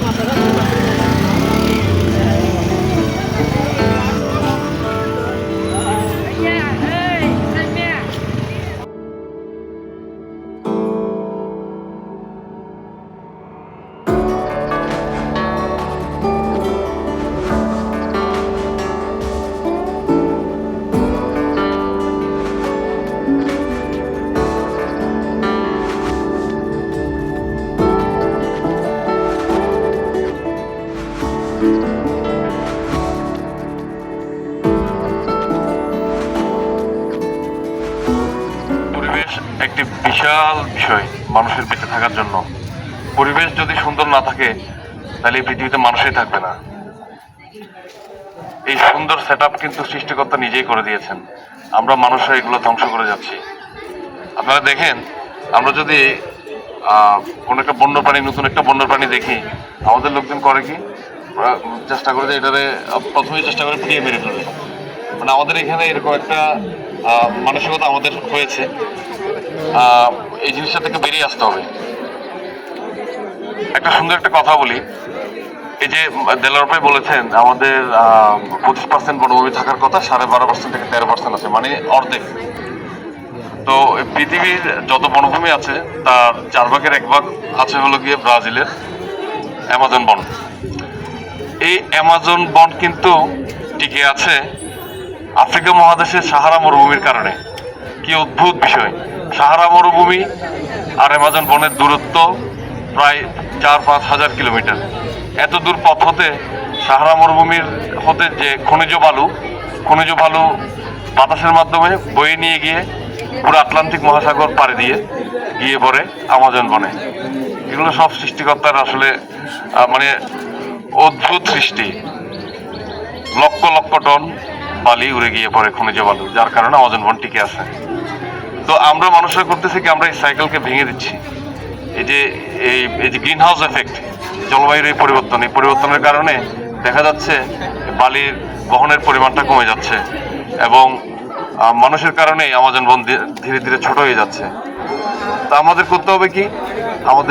আপনারা বিশাল বিষয় মানুষের বেঁচে থাকার জন্য। পরিবেশ যদি সুন্দর না থাকে, তাহলে এই পৃথিবীতে মানুষই থাকবে না। এই সুন্দর সেট কিন্তু সৃষ্টিকর্তা নিজেই করে দিয়েছেন। আমরা মানুষরা এগুলো ধ্বংস করে যাচ্ছি। আপনারা দেখেন, আমরা যদি কোনো একটা বন্য প্রাণী, নতুন একটা বন্য প্রাণী দেখি, আমাদের লোকজন করে কি? চেষ্টা করে যে এটারে, প্রথমেই চেষ্টা করে পিটিয়ে মেরে ফেলবে। মানে আমাদের এখানে এরকম একটা মানসিকতা আমাদের হয়েছে। এই জিনিসটা থেকে বেরিয়ে আসতে হবে। একটা সুন্দর একটা কথা বলি। এই যে দেলার ভাই বলেছেন, আমাদের পঁচিশ পার্সেন্ট বনভূমি থাকার কথা, সাড়ে বারো পার্সেন্ট থেকে তেরো পার্সেন্ট আছে মানে অর্ধেক। তো পৃথিবীর যত বনভূমি আছে, তার চার ভাগের এক ভাগ আছে হলো গিয়ে ব্রাজিলের অ্যামাজন বন। এই অ্যামাজন বন কিন্তু টিকে আছে আফ্রিকা মহাদেশের সাহারা মরুভূমির কারণে। কি অদ্ভুত বিষয়। সাহারা মরুভূমি আর অ্যামাজন বনের দূরত্ব প্রায় চার, পাঁচ হাজার কিলোমিটার। এত দূর পথ হতে সাহারা মরুভূমির হতে যে খনিজ বালু খনিজ বালু বাতাসের মাধ্যমে বয়ে নিয়ে গিয়ে পুরো আটলান্টিক মহাসাগর পাড়ি দিয়ে গিয়ে পড়ে আমাজন বনে। এগুলো সব সৃষ্টিকর্তার আসলে মানে অদ্ভুত সৃষ্টি। লক্ষ লক্ষ টন বালি উড়ে গিয়ে পড়ে খনিজ বালু, যার কারণে আমাজন বন টিকে আছে। তো আমরা মানুষরা করতেছি কি, আমরা এই সাইকেলকে ভেঙে দিচ্ছি। এই যে, এই এই যে গ্রিন হাউস এফেক্ট জলবায়ুর এই পরিবর্তন, এই পরিবর্তনের কারণে দেখা যাচ্ছে বালির বহনের পরিমাণটা কমে যাচ্ছে এবং মানুষের কারণেই আমাজন বন ধীরে ধীরে ছোট হয়ে যাচ্ছে। তা আমাদের করতে হবে কি? আমাদের